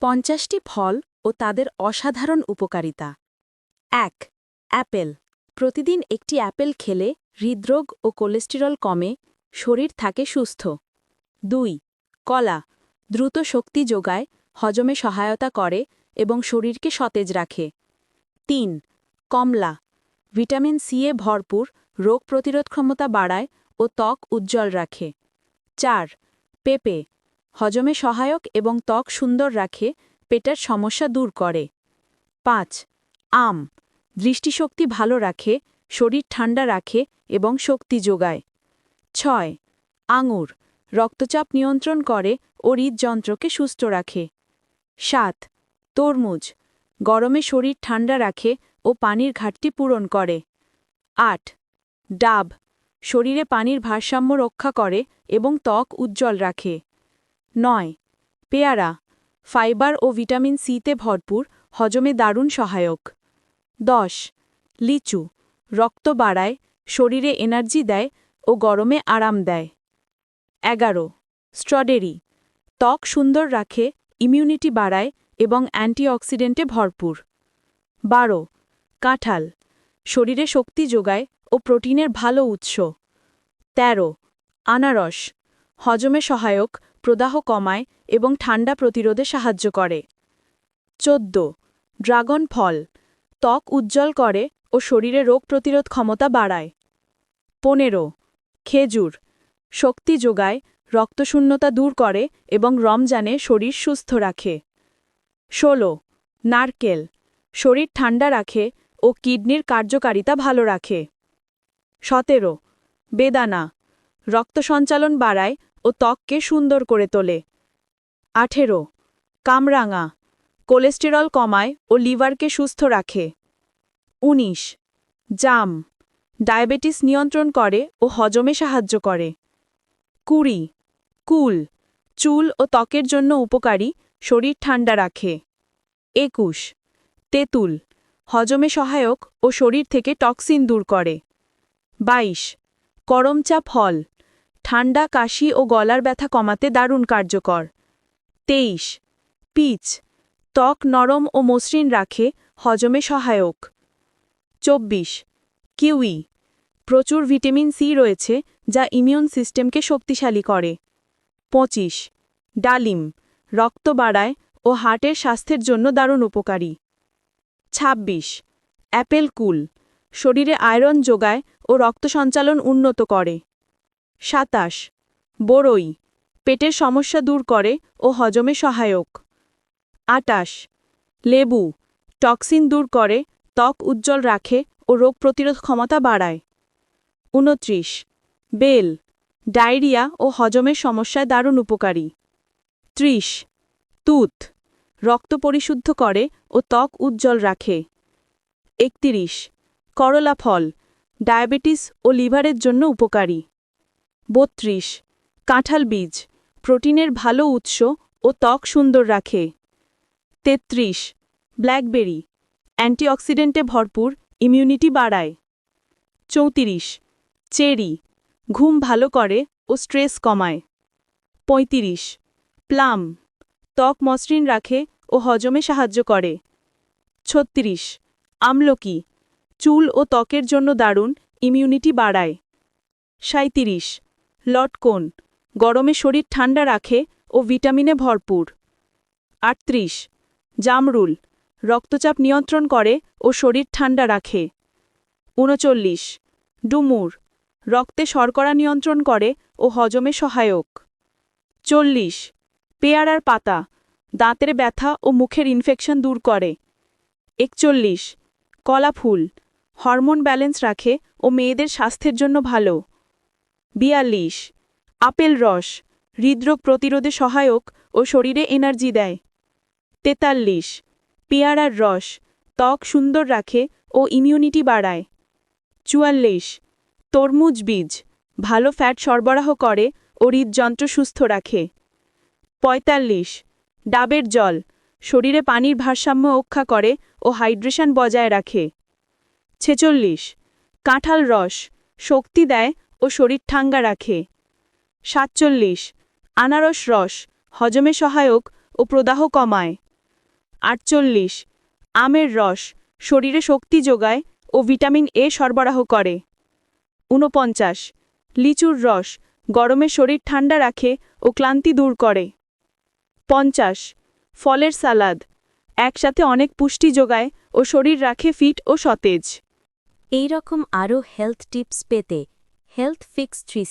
পঞ্চাশটি ফল ও তাদের অসাধারণ উপকারিতা। এক, অ্যাপেল। প্রতিদিন একটি অ্যাপেল খেলে হৃদরোগ ও কোলেস্টেরল কমে, শরীর থাকে সুস্থ। দুই, কলা। দ্রুত শক্তি যোগায়, হজমে সহায়তা করে এবং শরীরকে সতেজ রাখে। তিন, কমলা। ভিটামিন সি এ ভরপুর, রোগ প্রতিরোধ ক্ষমতা বাড়ায় ও ত্বক উজ্জ্বল রাখে। চার, পেঁপে। হজমে সহায়ক এবং ত্বক সুন্দর রাখে, পেটের সমস্যা দূর করে। পাঁচ, আম, দৃষ্টিশক্তি ভালো রাখে, শরীর ঠান্ডা রাখে এবং শক্তি যোগায়। ছয়, আঙুর, রক্তচাপ নিয়ন্ত্রণ করে ও হৃদযন্ত্রকে সুস্থ রাখে। সাত, তরমুজ, গরমে শরীর ঠান্ডা রাখে ও পানির ঘাটতি পূরণ করে। আট, ডাব, শরীরে পানির ভারসাম্য রক্ষা করে এবং ত্বক উজ্জ্বল রাখে। নয়। পেয়ারা, ফাইবার ও ভিটামিন সিতে ভরপুর, হজমে দারুণ সহায়ক। দশ। লিচু, রক্ত বাড়ায়, শরীরে এনার্জি দেয় ও গরমে আরাম দেয়। এগারো। স্ট্রবেরি, ত্বক সুন্দর রাখে, ইমিউনিটি বাড়ায় এবং অ্যান্টিঅক্সিডেন্টে ভরপুর। বারো। কাঁঠাল, শরীরে শক্তি যোগায় ও প্রোটিনের ভালো উৎস। ১৩ আনারস, হজমে সহায়ক প্রদাহ কমায় এবং ঠান্ডা প্রতিরোধে সাহায্য করে। চোদ্দ। ড্রাগন ফল। ত্বক উজ্জ্বল করে ও শরীরে রোগ প্রতিরোধ ক্ষমতা বাড়ায়। পনেরো। খেজুর। শক্তি যোগায়, রক্তশূন্যতা দূর করে এবং রমজানে শরীর সুস্থ রাখে। ষোলো। নারকেল। শরীর ঠান্ডা রাখে ও কিডনির কার্যকারিতা ভালো রাখে। সতেরো। বেদানা। রক্ত সঞ্চালন বাড়ায় ও ত্বককে সুন্দর করে তোলে। আঠেরো। কামরাঙা। কোলেস্টেরল কমায় ও লিভারকে সুস্থ রাখে। ১৯ জাম। ডায়াবেটিস নিয়ন্ত্রণ করে ও হজমে সাহায্য করে। কুড়ি। কুল। চুল ও ত্বকের জন্য উপকারী, শরীর ঠান্ডা রাখে। একুশ। তেঁতুল। হজমে সহায়ক ও শরীর থেকে টক্সিন দূর করে। ২২ করমচা ফল। ঠান্ডা, কাশি ও গলার ব্যথা কমাতে দারুণ কার্যকর। ২৩ পিচ। ত্বক নরম ও মসৃণ রাখে, হজমে সহায়ক। ২৪ কিউই। প্রচুর ভিটামিন সি রয়েছে, যা ইমিউন সিস্টেমকে শক্তিশালী করে। ২৫ ডালিম। রক্ত বাড়ায় ও হার্টের স্বাস্থ্যের জন্য দারুণ উপকারী। ২৬ অ্যাপেল কুল। শরীরে আয়রন যোগায় ও রক্ত সঞ্চালন উন্নত করে। সাতাশ। বড়ই পেটের সমস্যা দূর করে ও হজমে সহায়ক। আটাশ। লেবু, টক্সিন দূর করে, ত্বক উজ্জ্বল রাখে ও রোগ প্রতিরোধ ক্ষমতা বাড়ায়। উনত্রিশ। বেল, ডায়রিয়া ও হজমের সমস্যায় দারুণ উপকারী। ত্রিশ। তুত, রক্ত পরিশুদ্ধ করে ও ত্বক উজ্জ্বল রাখে। একতিরিশ। করলা ফল, ডায়াবেটিস ও লিভারের জন্য উপকারী। বত্রিশ। কাঁঠাল বীজ, প্রোটিনের ভালো উৎস ও ত্বক সুন্দর রাখে। তেত্রিশ। ব্ল্যাকবেরি, অ্যান্টিঅক্সিডেন্টে ভরপুর, ইমিউনিটি বাড়ায়। চৌত্রিশ। চেরি, ঘুম ভালো করে ও স্ট্রেস কমায়। পঁয়ত্রিশ। প্লাম, ত্বক মসৃণ রাখে ও হজমে সাহায্য করে। ছত্রিশ। আমলকি, চুল ও ত্বকের জন্য দারুণ, ইমিউনিটি বাড়ায়। সাঁত্রিশ লটকন, গরমে শরীর ঠান্ডা রাখে ও ভিটামিনে ভরপুর। আটত্রিশ, জামরুল, রক্তচাপ নিয়ন্ত্রণ করে ও শরীর ঠান্ডা রাখে। উনচল্লিশ, ডুমুর, রক্তে শর্করা নিয়ন্ত্রণ করে ও হজমে সহায়ক। চল্লিশ, পেয়ারার পাতা, দাঁতের ব্যথা ও মুখের ইনফেকশন দূর করে। একচল্লিশ কলা ফুল হরমোন ব্যালেন্স রাখে ও মেয়েদের স্বাস্থ্যের জন্য ভালো। বিয়াল্লিশ। আপেল রস, হৃদরোগ প্রতিরোধে সহায়ক ও শরীরে এনার্জি দেয়। তেতাল্লিশ। পেয়ারার রস, ত্বক সুন্দর রাখে ও ইমিউনিটি বাড়ায়। চুয়াল্লিশ। তরমুজ বীজ, ভালো ফ্যাট সরবরাহ করে ও হৃদযন্ত্র সুস্থ রাখে। পঁয়তাল্লিশ। ডাবের জল, শরীরে পানির ভারসাম্য রক্ষা করে ও হাইড্রেশন বজায় রাখে। ছেচল্লিশ। কাঁঠাল রস, শক্তি দেয় ও শরীর ঠাঙ্গা রাখে। সাতচল্লিশ। আনারস রস, হজমে সহায়ক ও প্রদাহ কমায়। আটচল্লিশ। আমের রস, শরীরে শক্তি যোগায় ও ভিটামিন এ সরবরাহ করে। ঊনপঞ্চাশ। লিচুর রস, গরমে শরীর ঠান্ডা রাখে ও ক্লান্তি দূর করে। পঞ্চাশ। ফলের সালাদ, একসাথে অনেক পুষ্টি যোগায় ও শরীর রাখে ফিট ও সতেজ। এই রকম আরও হেলথ টিপস পেতে হেলথ ফিক্স থ্রি